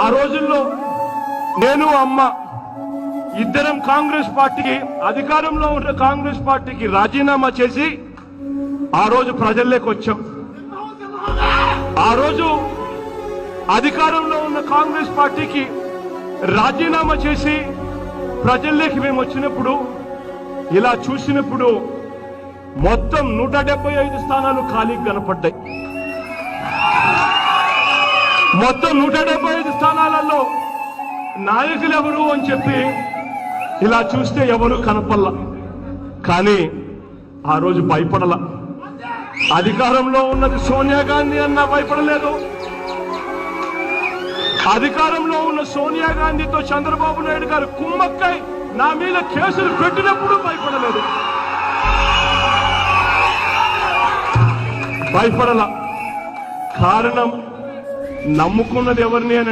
ఆ రోజుల్లో నేను అమ్మ ఇద్దరం కాంగ్రెస్ పార్టీకి అధికారంలో ఉన్న కాంగ్రెస్ పార్టీకి రాజీనామా చేసి ఆ రోజు ప్రజల్లోకి వచ్చాం. ఆ రోజు అధికారంలో ఉన్న కాంగ్రెస్ పార్టీకి రాజీనామా చేసి ప్రజల్లోకి మేము వచ్చినప్పుడు ఇలా చూసినప్పుడు మొత్తం నూట డెబ్బై ఐదు స్థానాలు ఖాళీ కనపడ్డాయి. మొత్తం నూట డెబ్బై ఐదు నాయకులు ఎవరు అని చెప్పి ఇలా చూస్తే ఎవరు కనపల్ల. కానీ ఆ రోజు భయపడల. అధికారంలో ఉన్నది సోనియా గాంధీ అన్న భయపడలేదు. అధికారంలో ఉన్న సోనియా గాంధీతో చంద్రబాబు నాయుడు గారు కుమ్మక్కై నా మీద కేసులు పెట్టినప్పుడు భయపడలేదు. భయపడల. కారణం నమ్ముకున్నది ఎవరిని అని